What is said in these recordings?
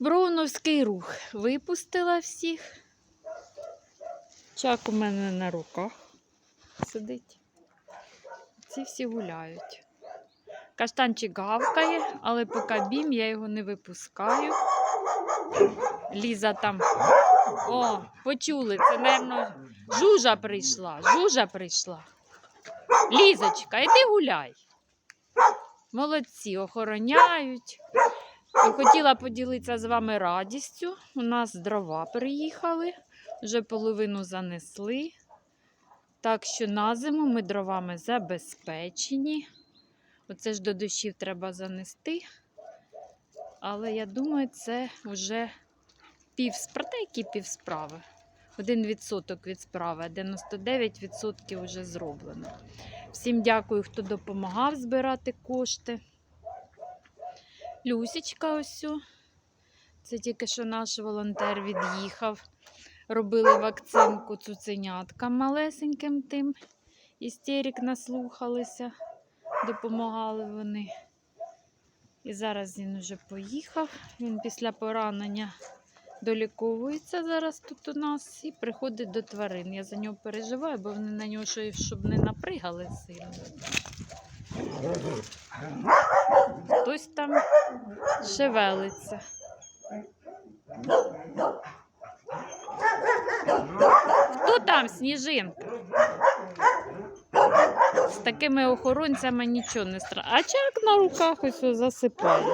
Броуновський рух. Випустила всіх. Чак у мене на руках сидить. Ці всі гуляють. Каштанчик гавкає, але поки бім, я його не випускаю. Ліза там. О, почули, це, мабуть, жужа прийшла. Жужа прийшла. Лізочка, іди гуляй. Молодці, охороняють. Хотіла поділитися з вами радістю. У нас дрова приїхали, вже половину занесли. Так що на зиму ми дровами забезпечені. Оце ж до дощів треба занести. Але я думаю, це вже пів. Які пів справи? Один відсоток від справи, 99% вже зроблено. Всім дякую, хто допомагав збирати кошти. Люсічка ось. Це тільки що наш волонтер від'їхав. Робили вакцинку цуценяткам малесеньким тим. Істерик наслухалися, допомагали вони. І зараз він вже поїхав. Він після поранення доліковується зараз тут у нас і приходить до тварин. Я за нього переживаю, бо вони на нього щоб не напригали сильно. Хтось там шевелиться. Хто там, сніжинка? З такими охоронцями нічого не страшно. А чак на руках ось засипає.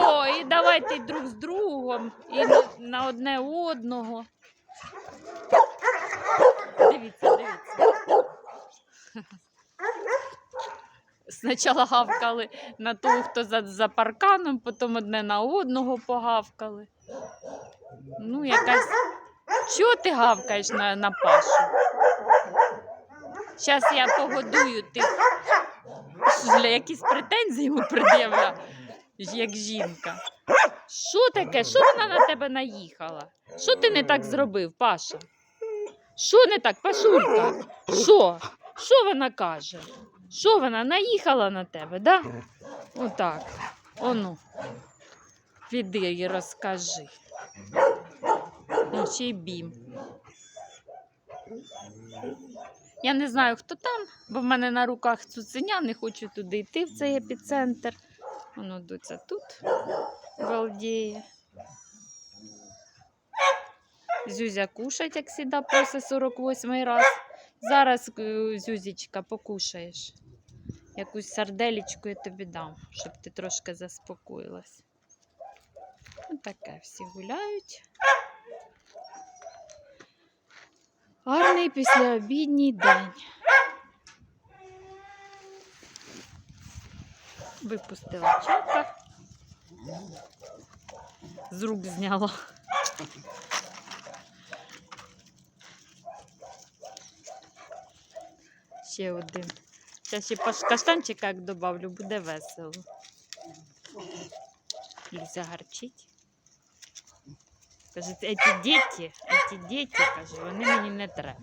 О, і давайте друг з другом, і на одне одного. Дивіться, дивіться. Спочатку гавкали на того, хто за, за парканом, потім одне на одного погавкали. Ну, якась. Чого ти гавкаєш на, на Пашу? Зараз я погодую ти. Для якісь претензії йому пред'явля, як жінка. Що таке? Що вона на тебе наїхала? Що ти не так зробив, Паша? Що не так, Пашулька? Що? Що вона каже? Що вона наїхала на тебе, да? Отак. Ону. Піди і розкажи. Ну, ще й бім. Я не знаю, хто там, бо в мене на руках цуценя, не хочу туди йти, в цей епіцентр. Воно доця тут балдіє. Зюзя кушать, як завжди, просить 48 раз. Зараз, е, Зюзічка, покушаєш. Якусь сарделічку я тобі дам, щоб ти трошки заспокоїлась. Ну, таке всі гуляють. Гарний післяобідній день. Випустила чака. З рук зняла. Ще один. Зараз ще паш- каштанчика як добавлю, буде весело. Ліза гарчить. Каже, ці діти, ці діти, каже, вони мені не треба.